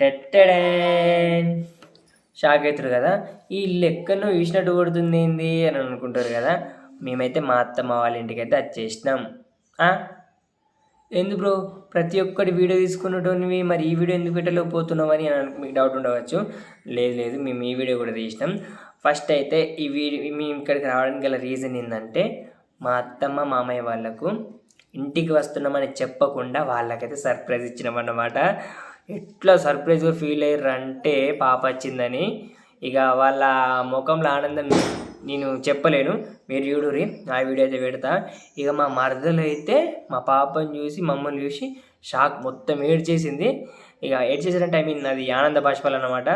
టెట్టడే shock అవుతారు కదా ఈ లెక్కను చూసినట్టు కొడుతుంది ఏంది అని అనుకుంటారు కదా మేమైతే మా అత్తమ్మ వాళ్ళ ఇంటికి అయితే అది చేసినాం ఎందు బ్రో ప్రతి ఒక్కటి వీడియో తీసుకున్నటువంటివి మరి ఈ వీడియో ఎందుకు పెట్టలేకపోతున్నావు అని అని మీకు డౌట్ ఉండవచ్చు లేదు లేదు మేము ఈ వీడియో కూడా తీసినాం ఫస్ట్ అయితే ఈ వీడియో మేము ఇక్కడికి రావడానికి గల రీజన్ ఏంటంటే మా అత్తమ్మ మామయ్య వాళ్ళకు ఇంటికి వస్తున్నామని చెప్పకుండా వాళ్ళకైతే సర్ప్రైజ్ ఇచ్చినామన్నమాట ఎట్లా సర్ప్రైజ్గా ఫీల్ అయ్యారంటే పాప వచ్చిందని. ఇక వాళ్ళ ముఖంలో ఆనందం నేను చెప్పలేను. మీరు చూడురి ఆ వీడియో అయితే పెడతా. ఇక మా మరదలు అయితే మా పాపని చూసి మమ్మల్ని చూసి షాక్ మొత్తం ఏడ్చేసింది. ఇక ఏడ్చేసారంటే ఐ మీన్ అది ఆనంద బాష్పాలు అనమాట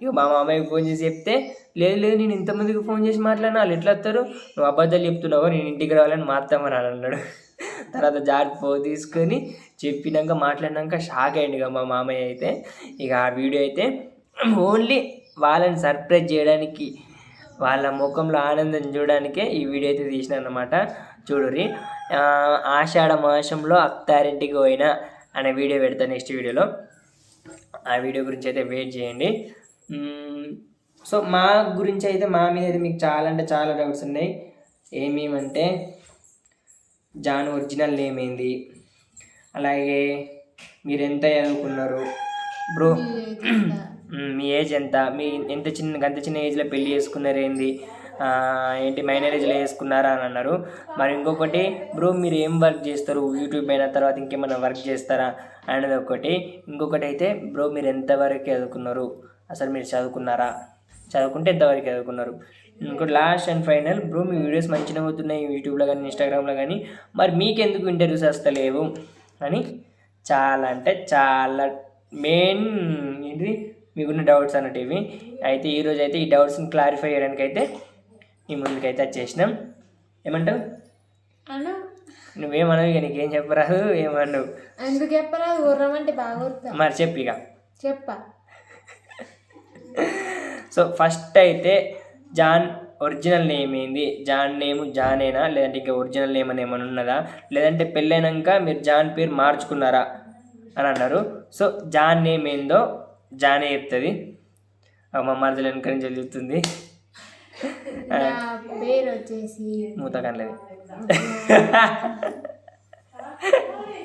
ఇక మా మామయ్యకి ఫోన్ చేసి చెప్తే లేదు లేదు నేను ఇంతమందికి ఫోన్ చేసి మాట్లాడినా వాళ్ళు ఎట్లా వస్తారు? నువ్వు అబద్ధాలు చెప్తున్నావు? నేను ఇంటికి రావాలని మా అత్తమ్మ అన్నాడు. తర్వాత జాడ్ ఫోన్ తీసుకొని చెప్పినాక మాట్లాడినాక షాక్ అయ్యింది ఇక మా మామయ్య అయితే. ఇక ఆ వీడియో అయితే ఓన్లీ వాళ్ళని సర్ప్రైజ్ చేయడానికి వాళ్ళ ముఖంలో ఆనందం చూడడానికే ఈ వీడియో అయితే తీసిన అన్నమాట. చూడుర్రి ఆషాఢ మాసంలో అత్తారింటికి పోయిన అనే వీడియో పెడతా నెక్స్ట్ వీడియోలో ఆ వీడియో గురించి అయితే వెయిట్ చేయండి. సో మా గురించి అయితే మా మీద అయితే మీకు చాలా అంటే చాలా డౌట్స్ ఉన్నాయి. ఏమేమంటే జాన్ ఒరిజినల్ నేమ్ ఏంది? అలాగే మీరు ఎంత చదువుకున్నారు? బ్రో మీ ఏజ్ ఎంత? మీ ఎంత? చిన్న అంత చిన్న ఏజ్లో పెళ్ళి చేసుకున్నారు ఏంది ఏంటి మైనర్ వేసుకున్నారా అని అన్నారు. మరి ఇంకొకటి బ్రో మీరు ఏం వర్క్ చేస్తారు? యూట్యూబ్ అయిన తర్వాత ఇంకేమైనా వర్క్ చేస్తారా? అనేది ఒకటి. ఇంకొకటి అయితే బ్రో మీరు ఎంతవరకు చదువుకున్నారు? అసలు మీరు చదువుకున్నారా? చదువుకుంటే ఎంతవరకు చదువుకున్నారు? ఇంకోటి లాస్ట్ అండ్ ఫైనల్ బ్రో మీ వీడియోస్ మంచిగా అవుతున్నాయి యూట్యూబ్లో కానీ ఇన్స్టాగ్రామ్లో కానీ మరి మీకెందుకు ఇంటర్వ్యూస్ వస్తలేవు? అని చాలా అంటే చాలా మెయిన్ ఏంటి? మీకున్న డౌట్స్ అన్నట్టు ఇవి. అయితే ఈరోజు అయితే ఈ డౌట్స్ని క్లారిఫై చేయడానికి అయితే మీ ముందుకైతే వచ్చేసినాం ఏమంటావు? అను. నువ్వేమనవు ఇక నీకేం చెప్పరాదు ఏమన్నావు ఎందుకు చెప్పరా ఊర్రమంటే బాగా మరి చెప్పు ఇక. చెప్ప. సో ఫస్ట్ అయితే జాన్ ఒరిజినల్ నేమ్ ఏంది? జాన్ నేమ్ జానేనా? లేదంటే ఇంకా ఒరిజినల్ నేమ్ అని ఏమైనా ఉన్నదా? లేదంటే పెళ్ళైనాక మీరు జాన్ పేరు మార్చుకున్నారా? అని అన్నారు. సో జాన్ నేమ్ ఏందో జానే చెప్తుంది. మా మరదలు వెనక నుంచి పేరు వచ్చేసి మూత కనలేదు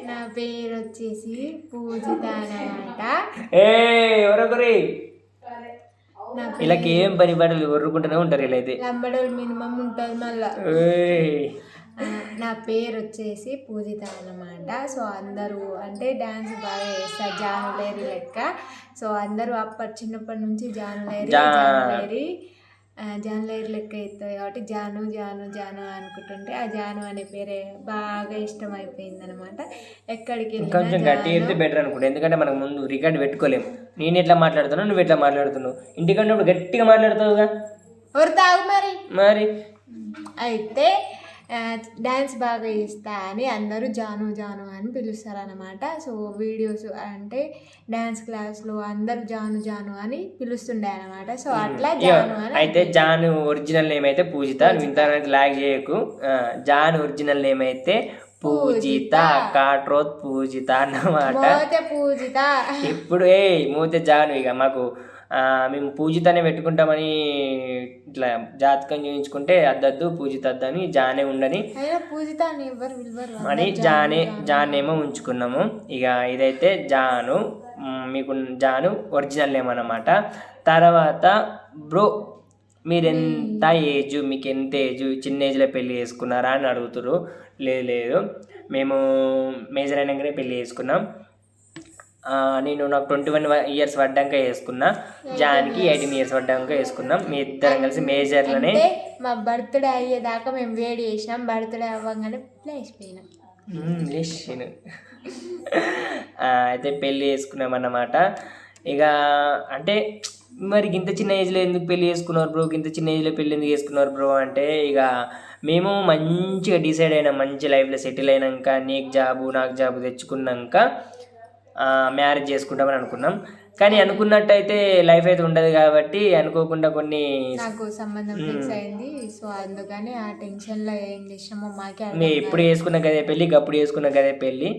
నా పేరు వచ్చేసి పూజిత అన్నమాట ఏ ఎవరొకరి? నా వీళ్ళకి ఏం పని పాటలు కొరుకుంటూనే ఉంటారు వీళ్ళైతే. లంబడోలు మినిమం ఉంటుంది మళ్ళా. నా పేరు వచ్చేసి పూజిత అన్నమాట సో అందరూ అంటే డ్యాన్స్ బాగా చేస్తారు జానులేరి లెక్క. సో అందరూ అప్పటి చిన్నప్పటి నుంచి జానులేరి జానులేరి. జానులేరి లెక్క అవుతుంది కాబట్టి జాను జాను జాను అనుకుంటుంటే ఆ జాను అనే పేరే బాగా ఇష్టం అయిపోయింది అనమాట ఎక్కడికి వెళ్ళినా గట్టి చెప్తే బెటర్ అనుకుంటా. ఎందుకంటే మనకు ముందు రికార్డ్ పెట్టుకోలేము. నేను ఎట్లా మాట్లాడుతున్నావు నువ్వు ఎట్లా మాట్లాడుతున్నావు? ఇంటికంటే గట్టిగా మాట్లాడుతావుగా? ఎవరు తాగు మరి? మరి? అయితే డ్యాన్స్ బాగా చేస్తా అని అందరూ జాను జాను అని పిలుస్తారు అనమాట సో వీడియోస్ అంటే డ్యాన్స్ క్లాస్లో అందరూ జాను జాను అని పిలుస్తుండే అనమాట సో అట్లా జాను అని అయితే జాన్ ఒరిజినల్ నేమ్ అయితే పూజిత. ఇంత లాగ్ చేయకు. జాన్ ఒరిజినల్ నేమ్ అయితే పూజిత కాట్రోత్ పూజిత అన్నమాట. పూజిత. ఇప్పుడు ఏ మూతే జాను ఇక మాకు మేము పూజితనే పెట్టుకుంటామని ఇట్లా జాతకం చూపించుకుంటే అద్దద్దు పూజిత అద్దని జానే ఉండని. అని అని జానే జాన్ ఏమో ఉంచుకున్నాము. ఇక ఇదైతే జాను మీకు జాను ఒరిజినల్ నేమ్ అన్నమాట. తర్వాత బ్రో మీరు ఎంత ఏజ్ మీకు ఎంత ఏజ్ చిన్న ఏజ్లో పెళ్ళి చేసుకున్నారా అని అడుగుతారు లేదు లేదు. మేము మేజర్ అయినాకనే పెళ్ళి చేసుకున్నాం. నేను నాకు ట్వంటీ వన్ ఇయర్స్ పడ్డాక వేసుకున్నా. జాన్కి ఎయిటీన్ ఇయర్స్ పడ్డాక వేసుకున్నాం. మీ ఇద్దరం కలిసి మేజర్లోనే మా బర్త్డే అయ్యేదాకా మేము వేడి చేసినాం. బర్త్డే అవ్వగానే లేచిపోయినాం అయితే పెళ్ళి చేసుకున్నాం అన్నమాట. ఇక అంటే మరి ఇంత చిన్న ఏజ్లో ఎందుకు పెళ్ళి చేసుకున్నారు బ్రో ఇంత చిన్న ఏజ్లో పెళ్ళి ఎందుకు చేసుకున్నారు బ్రో అంటే ఇక మేము మంచిగా డిసైడ్ అయినాం. మంచి లైఫ్లో సెటిల్ అయినాక నీకు జాబు నాకు జాబు తెచ్చుకున్నాక మ్యారేజ్ చేసుకుంటామని అనుకున్నాం. కానీ అనుకున్నట్టయితే లైఫ్ అయితే ఉండదు కాబట్టి అనుకోకుండా కొన్ని నాకు సంబంధం ఫిక్స్ అయింది. సో అందుకని ఆ టెన్షన్లో ఏం చేసినామో మాకే మేము ఎప్పుడు చేసుకున్న గదే పెళ్ళి అప్పుడు చేసుకున్న గదే పెళ్ళి.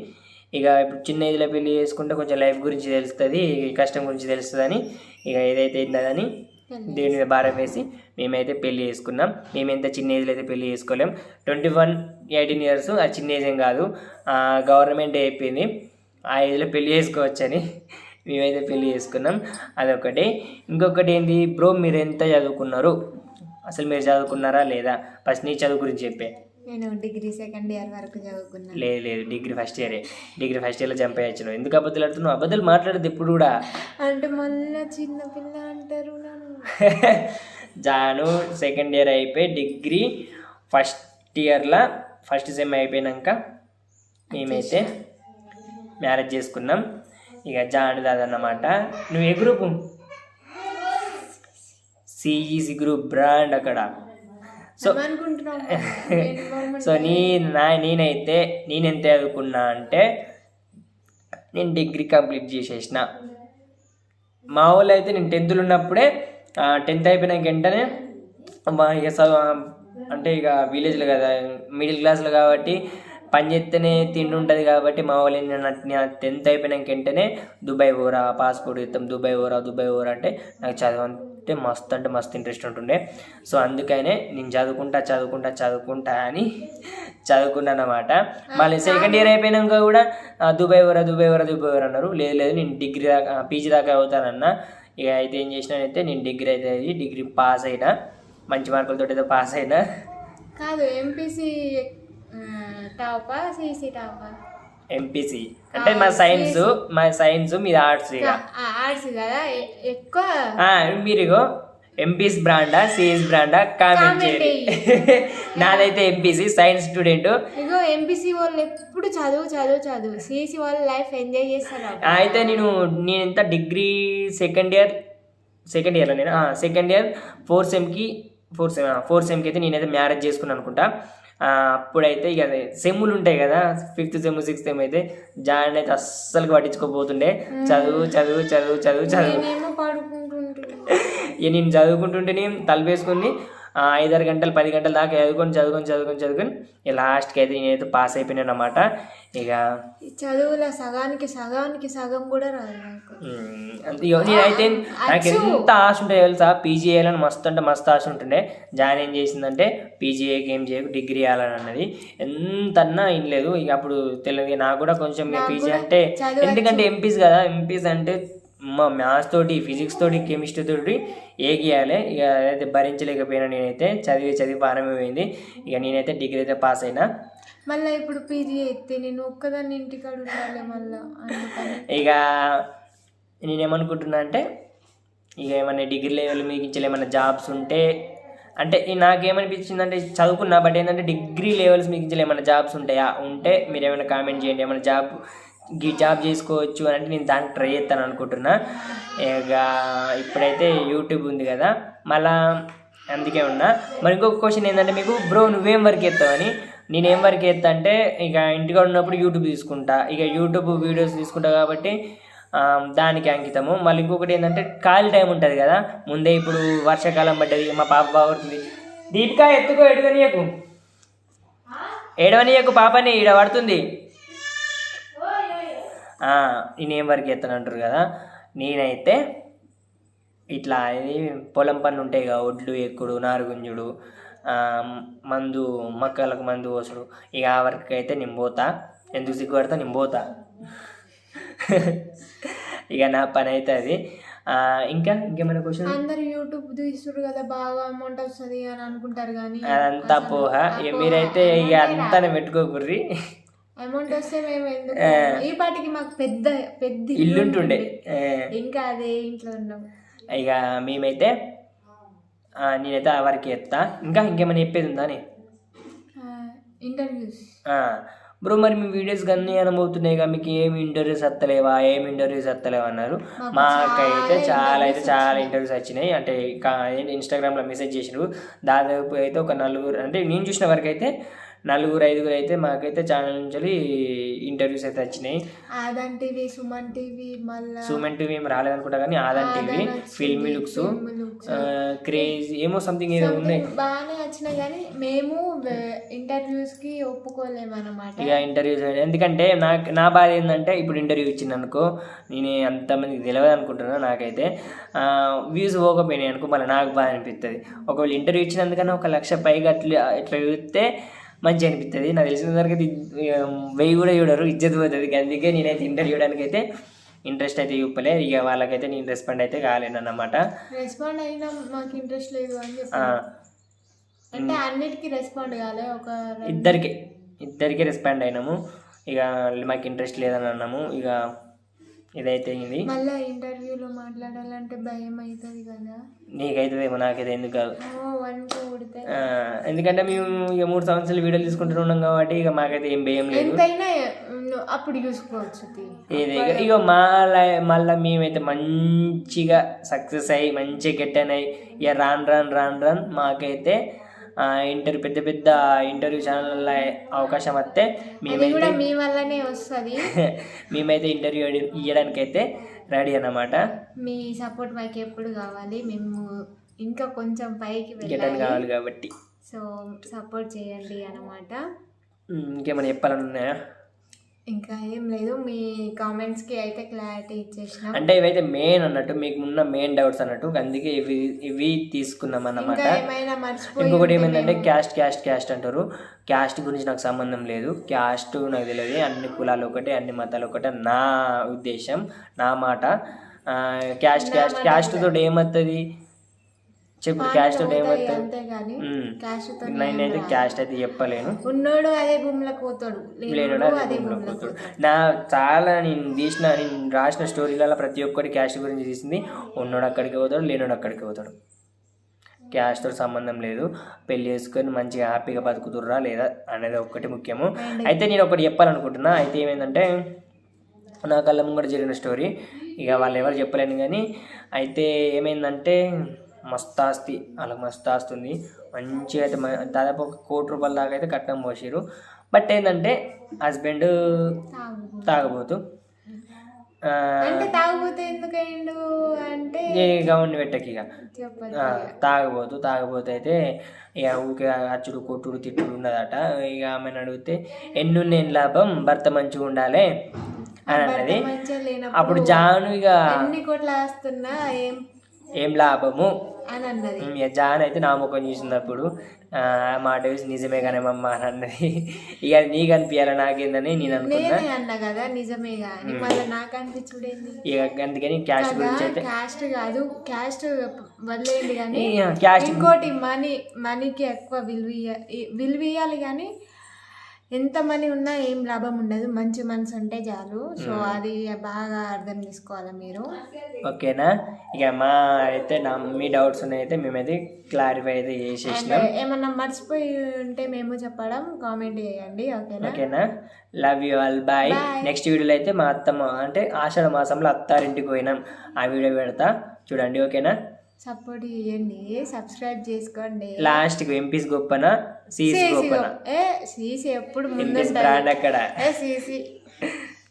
ఇక ఇప్పుడు చిన్న ఏజ్లో పెళ్ళి చేసుకుంటే కొంచెం లైఫ్ గురించి తెలుస్తుంది కష్టం గురించి తెలుస్తుందని. ఇక ఏదైతే ఏందని దేని మీద భారం వేసి మేమైతే పెళ్ళి చేసుకున్నాం. మేమెంత చిన్న ఏజ్లో అయితే పెళ్ళి చేసుకోలేం. ట్వంటీ వన్ ఎయిటీన్ ఇయర్స్ అది చిన్న ఏజ్ ఏం కాదు. గవర్నమెంట్ అయిపోయింది ఆ ఏజ్లో పెళ్ళి చేసుకోవచ్చని మేమైతే పెళ్ళి చేసుకున్నాం. అదొకటి. ఇంకొకటి ఏంటి బ్రో మీరు ఎంత చదువుకున్నారు? అసలు మీరు చదువుకున్నారా లేదా? ఫస్ట్ నీ చదువు గురించి చెప్పే. నేను డిగ్రీ సెకండ్ ఇయర్ వరకు చదువుకున్నాను. లేదు లేదు. డిగ్రీ ఫస్ట్ ఇయరే. డిగ్రీ ఫస్ట్ ఇయర్లో జంప్ అయ్యొచ్చు ఎందుకు అబద్ధాలు ఆడుతున్నావు? అబద్ధాలు మాట్లాడదు ఎప్పుడు కూడా. అంటే మళ్ళీ చిన్న పిల్ల అంటారు జాను సెకండ్ ఇయర్ అయిపోయి డిగ్రీ ఫస్ట్ ఇయర్లో ఫస్ట్ సెమ్ అయిపోయినాక మేమైతే మ్యారేజ్ చేసుకున్నాం. ఇక జాను దాదన్నమాట నువ్వు ఏ గ్రూపు? సిఈసి గ్రూప్ బ్రాండ్ అక్కడ. సో సో నీ నా నేనైతే నేను ఎంత చదువుకున్నా అంటే నేను డిగ్రీ కంప్లీట్ చేసేసిన. మా వాళ్ళు అయితే నేను టెన్త్లో ఉన్నప్పుడే టెన్త్ అయిపోయినాక వెంటనే మా ఇక అంటే ఇక విలేజ్లో కదా మిడిల్ క్లాస్లో కాబట్టి పని చేస్తేనే తిండి ఉంటుంది కాబట్టి మా వాళ్ళు నేను టెన్త్ అయిపోయినాక వెంటనే దుబాయ్ పోరా పాస్పోర్ట్ ఇస్తాం దుబాయ్ పోరా దుబాయ్ పోరా అంటే నాకు చదువు అంటే మస్తు అంటే మస్తు ఇంట్రెస్ట్ ఉంటుండే. సో అందుకనే నేను చదువుకుంటా చదువుకుంటా చదువుకుంటా అని చదువుకున్నాను అనమాట మళ్ళీ సెకండ్ ఇయర్ అయిపోయినాక కూడా దుబాయ్ పోరా దుబాయ్ పోరా దుబాయ్ పోరా అన్నారు. లేదు లేదు నేను డిగ్రీ దాకా పీజీ దాకా అవుతానన్నా. ఇక అయితే ఏం చేసినానైతే నేను డిగ్రీ అయితే డిగ్రీ పాస్ అయినా మంచి మార్కులతో అయితే పాస్ అయినా. కాదు ఎంపీసీ టాపా సిసి టాపా ఎంపీసీ అంటే మా సైన్స్ మా సైన్స్ మీది ఆర్ట్స్ ఇక. ఆర్ట్స్ కదా? ఎక్కువ? ఆ, మీరు ఇగో ఎంపీస్ బ్రాండా సిఎస్ బ్రాండా కామెంట్ చేయండి. నాదైతే ఎంపీసీ సైన్స్ స్టూడెంట్. ఇగో ఎంపీసీ వాళ్ళు ఎప్పుడు చదువు చదువు చదువు. సిసి వాళ్ళు లైఫ్ ఎంజాయ్ చేస్తారు అయితే నేను నేను ఎంత డిగ్రీ సెకండ్ ఇయర్ సెకండ్ ఇయర్లో నేను సెకండ్ ఇయర్ ఫోర్ సెమ్కి ఫోర్ సెమ్ ఫోర్ సెమ్కి అయితే నేనైతే మ్యారేజ్ చేసుకున్నాను అనుకుంటా. అప్పుడైతే ఇక సెమ్ములు ఉంటాయి కదా ఫిఫ్త్ సెమ్ సిక్స్త్ సెమ్ అయితే జాయిన్ అయితే అస్సలు పట్టించుకోపోతుండే చదువు చదువు చదువు చదువు చదువు. ఇక నేను చదువుకుంటుంటేనే తలపేసుకొని ఐదారు గంటలు పది గంటల దాకా చదువుకొని చదువుకొని చదువుకొని చదువుకొని ఇక లాస్ట్కి అయితే నేనైతే పాస్ అయిపోయినాను అనమాట ఇక చదువుల సగానికి సగానికి సగం కూడా రాదు నేనైతే నాకు ఎంత ఆశ ఉంటే తెలుసా? పీజీ చేయాలని మస్తు అంటే మస్తు ఆశ ఉంటుండే. జాయిన్ ఏం చేసిందంటే పీజీ ఏం చేయకు డిగ్రీ చేయాలని అన్నది. ఎంతన్నా ఏం లేదు. ఇక అప్పుడు తెలియదు నాకు కూడా కొంచెం పీజీ అంటే. ఎందుకంటే ఎంపీస్ కదా ఎంపీస్ అంటే మా మ్యాథ్స్ తోటి ఫిజిక్స్ తోటి కెమిస్ట్రీ తోటి ఏ గీయాలి. ఇక అయితే భరించలేకపోయినా నేనైతే చదివి చదివి పారమైపోయింది ఇక నేనైతే డిగ్రీ అయితే పాస్ అయినా. మళ్ళీ ఇప్పుడు పీజీ ఎత్తే నేను ఒక్కదాన్ని ఇంటికాడ ఉండాలి మళ్ళీ. ఇక నేనేమనుకుంటున్నా అంటే ఇక ఏమైనా డిగ్రీ లెవెల్ మీకు ఇచ్చే ఏమైనా జాబ్స్ ఉంటే అంటే నాకేమనిపించింది అంటే చదువుకున్నా బట్ ఏంటంటే డిగ్రీ లెవెల్స్ మీకు ఇచ్చే ఏమైనా జాబ్స్ ఉంటాయా? ఉంటే మీరు ఏమైనా కామెంట్ చేయండి. ఏమైనా జాబ్ ఈ జాబ్ చేసుకోవచ్చు అని అంటే నేను దానికి ట్రై చేస్తాను అనుకుంటున్నా. ఇక ఇప్పుడైతే యూట్యూబ్ ఉంది కదా మళ్ళా అందుకే ఉన్నా. మరి ఇంకొక క్వశ్చన్ ఏంటంటే మీకు బ్రో నువ్వేం వర్క్ చేస్తావని నేను ఏం వర్క్ చేస్తా అంటే ఇక ఇంటికాడ ఉన్నప్పుడు యూట్యూబ్ తీసుకుంటా. ఇక యూట్యూబ్ వీడియోస్ తీసుకుంటా కాబట్టి దానికి అంకితము. మళ్ళీ ఇంకొకటి ఏంటంటే ఖాళీ టైం ఉంటుంది కదా. ముందే ఇప్పుడు వర్షాకాలం పడ్డది మా పాప బాగుంటుంది. దీపికా ఎత్తుకో ఎడవనీయకు ఎడవనీయకు పాపని ఈడ పడుతుంది. నేనేం వర్క్ చేస్తాను అంటారు కదా. నేనైతే ఇట్లా ఇది పొలం పనులు ఉంటాయి కదా ఒడ్లు ఎక్కుడు నారుగుంజుడు మందు మొక్కలకు మందు పోసుడు. ఇక ఆ వర్క్ అయితే నేను పోతా. ఎందుకు సిగ్గుపడతా నేను పోతా. ఇక నా పని అయితే అది ఇంకా ఇంకేమైనా క్వశ్చన్ అందరు యూట్యూబ్ తీస్తుడు కదా బాగా అమౌంట్ వస్తుంది అని అనుకుంటారు కానీ అదంతా పోహ. ఇక మీరైతే ఇక అంతా పెట్టుకోకుర్రి. అమౌంట్ వస్తే మేము ఎందుకు? ఈ పాటికి మాకు పెద్ద పెద్ద ఇల్లు ఉంటుండే. ఆ, ఇంకా అదే ఇంట్లో ఉన్నాం. ఇక మేమైతే నేనైతే ఆ వరకు ఎత్తా. ఇంకా ఇంకేమైనా చెప్పేది ఉందా అని? ఇంటర్వ్యూస్. బ్రో మరి మీ వీడియోస్ కానీ అనుమవుతున్నాయి కదా మీకు ఏమి ఇంటర్వ్యూస్ వస్తలేవా ఏమి ఇంటర్వ్యూస్ వస్తలేవా అన్నారు. మాకైతే చాలా అయితే చాలా ఇంటర్వ్యూస్ వచ్చినాయి. అంటే ఇన్స్టాగ్రామ్లో మెసేజ్ చేసినారు దాదాపు అయితే ఒక నలుగురు అంటే నేను చూసిన వరకు అయితే నలుగురు ఐదుగురు అయితే మాకైతే ఛానల్ నుంచి ఇంటర్వ్యూస్ అయితే వచ్చినాయి. ఆదన్ టీవీ సుమన్ టీవీ మళ్ళా సుమన్ టీవీ ఏం రాలేదనుకుంటా కానీ ఆదన్ టీవీ ఫిల్మీ లుక్స్. క్రేజ్ ఏమో సంథింగ్ ఏదో ఉన్నాయి. బాగానే వచ్చినాయి కానీ మేము ఇంటర్వ్యూస్కి ఒప్పుకోలేమన్నమాట. ఇక ఇంటర్వ్యూస్ ఎందుకంటే నాకు నా బాధ ఏంటంటే ఇప్పుడు ఇంటర్వ్యూ ఇచ్చింది అనుకో నేను అంతమందికి తెలియదు అనుకుంటున్నా నాకైతే. వ్యూస్ పోకపోయినాయి అనుకో మళ్ళీ నాకు బాధ అనిపిస్తుంది ఒకవేళ ఇంటర్వ్యూ ఇచ్చినందుకన్నా ఒక లక్ష పైగా అట్లా ఇట్లా చూస్తే మంచిగా అనిపిస్తుంది నాకు తెలిసిన వరకు అయితే వెయ్యి కూడా చూడరు ఇజ్జత్ పోతుంది. అందుకే నేనైతే ఇంటర్వ్యూ ఇవ్వడానికి అయితే ఇంట్రెస్ట్ అయితే చూపలే. ఇక వాళ్ళకైతే నేను రెస్పాండ్ అయితే కాలేను అన్నమాట. రెస్పాండ్ అయినా మాకు ఇంట్రెస్ట్ లేదు అని అంటే అన్నిటికీ రెస్పాండ్ కాలే ఒక ఇద్దరికి ఇద్దరికి రెస్పాండ్ అయినాము. ఇక మాకు ఇంట్రెస్ట్ లేదని అన్నాము. ఇక ఇదైతే అయింది. మళ్ళా ఇంటర్వ్యూలో మాట్లాడాలంటే భయం అవుతుంది కదా. నీకైతుందేమో నాకైతే ఎందుకు కాదు. ఎందుకంటే మేము ఇక మూడు సంవత్సరాలు వీడియోలు తీసుకుంటూ ఉన్నాం కాబట్టి ఇక మాకైతే ఏం భయం లేదు. అప్పుడు చూసుకోవచ్చు. ఇది ఇక ఇక మళ్ళా మళ్ళీ మేమైతే మంచిగా సక్సెస్ అయ్యి మంచిగా గెట్టన్ అయ్యి ఇక రాను రాను రాను రాను మాకైతే ఇంటర్వ్యూ పెద్ద పెద్ద ఇంటర్వ్యూ ఛానల్లో అవకాశం వస్తే మేమైతే మీ వల్లనే వస్తుంది. మేమైతే ఇంటర్వ్యూ ఇవ్వడానికైతే రెడీ అన్నమాట. మీ సపోర్ట్ మాకు ఎప్పుడు కావాలి మేము ఇంకా కొంచెం పైకి వెళ్ళాలి. కావాలి కాబట్టి. సో సపోర్ట్ చేయండి అన్నమాట. ఇంకేమైనా చెప్పాలని ఉన్నాయా ఇంకా ఏం లేదు మీ కామెంట్స్కి అయితే క్లారిటీ ఇచ్చేసిన. అంటే ఇవైతే మెయిన్ అన్నట్టు మీకు ఉన్న మెయిన్ డౌట్స్ అన్నట్టు అందుకే ఇవి ఇవి తీసుకున్నాం అన్నమాట. ఇంకా ఏమైనా మర్చిపోయి ఇంకొకటి ఏమైందంటే క్యాస్ట్ క్యాస్ట్ క్యాస్ట్ అంటారు. క్యాస్ట్ గురించి నాకు సంబంధం లేదు. క్యాస్ట్ నాకు తెలియదు. అన్ని కులాలు ఒకటే అన్ని మతాలు ఒకటే. నా ఉద్దేశం నా మాట. Caste caste caste. తోటి ఏమవుతుంది చెప్పు క్యాస్ట్ తోటి ఏమవుతుంది. క్యాస్ట్తో నేనైతే క్యాస్ట్ అయితే చెప్పలేను. ఉన్నోడు అదే భూమిలోకి పోతాడు లేనుడు అదే భూమిలో పోతాడు. నా చాలా నేను తీసిన నేను రాసిన స్టోరీలలో ప్రతి ఒక్కటి క్యాస్ట్ గురించి తీసింది. ఉన్నోడు అక్కడికి పోతాడు లేనోడు అక్కడికి పోతాడు. క్యాస్ట్తో సంబంధం లేదు. పెళ్ళి చేసుకొని మంచిగా హ్యాపీగా బతుకుతుర్రా లేదా అనేది ఒక్కటి ముఖ్యము. అయితే నేను ఒకటి చెప్పాలనుకుంటున్నా. అయితే ఏమైందంటే నా కళ్ళ ముంగట జరిగిన స్టోరీ ఇక వాళ్ళు ఎవరు చెప్పలేను కానీ అయితే ఏమైందంటే మస్తు ఆస్తి వాళ్ళకి మస్తు ఆస్తి ఉంది మంచిగా అయితే దాదాపు ఒక కోటి రూపాయల దాకా అయితే కట్నం పోసిరు బట్ ఏంటంటే హస్బెండ్ తాగు తాగబోతు. గౌన్ పెట్టకి ఇక. తాగబోతు తాగబోతు అయితే ఇక ఊకే అచ్చుడు కొట్టుడు తిట్టుడు ఉన్నదట. ఇక ఆమెను అడిగితే ఎన్నున్నేం లాభం? భర్త మంచిగా ఉండాలి? అని అన్నది. అప్పుడు జాను ఇక ఎన్ని కోట్లు వస్తున్నా ఏం ఏం లాభము? అని అన్నది జాన్ అయితే నా ముఖం చూసినప్పుడు ఆ, మాట వేసి నిజమే కానీ మమ్మ అని అన్నది. ఇక నీకు అనిపించాలి నాకేందని నేను అనుకున్నా. నేనే అన్నా కదా నిజమే కానీ మళ్ళీ నాకు అనిపించుడేంది? ఇక అందుకని క్యాష్ గురించి అయితే క్యాస్ట్ కాదు క్యాస్ట్ వదిలేయండి కానీ క్యాష్ ఇంకోటి మనీ మనీకి ఎక్కువ విలువ విలువ ఇవ్వాలి కానీ ఎంత మనీ ఉన్నా ఏం లాభం ఉండదు. మంచి మనసు ఉంటే చాలు. సో అది బాగా అర్థం చేసుకోవాలి మీరు? ఓకేనా? ఇక మా అయితే నా మీ డౌట్స్ ఉన్నాయితే మేమైతే క్లారిఫై అయితే చేసేసినాం. ఏమన్నా మర్చిపోయి ఉంటే మేము చెప్పడం కామెంట్ చేయండి. ఓకేనా? ఓకేనా? Love you all bye. Next వీడియోలో అయితే మా అత్తమ్మ అంటే ఆషాఢ మాసంలో అత్తారింటికి పోయినాం. ఆ వీడియో పెడతా. చూడండి ఓకేనా? సపోర్ట్ చేయండి సబ్స్క్రైబ్ చేసుకోండి. లాస్ట్కి ఎంపీస్ గొప్పన? సీస్ గొప్పన? ఏ సీసీ ఎప్పుడు ముందుంటుంది? బ్రాండ్ అక్కడ. ఏ సీసీ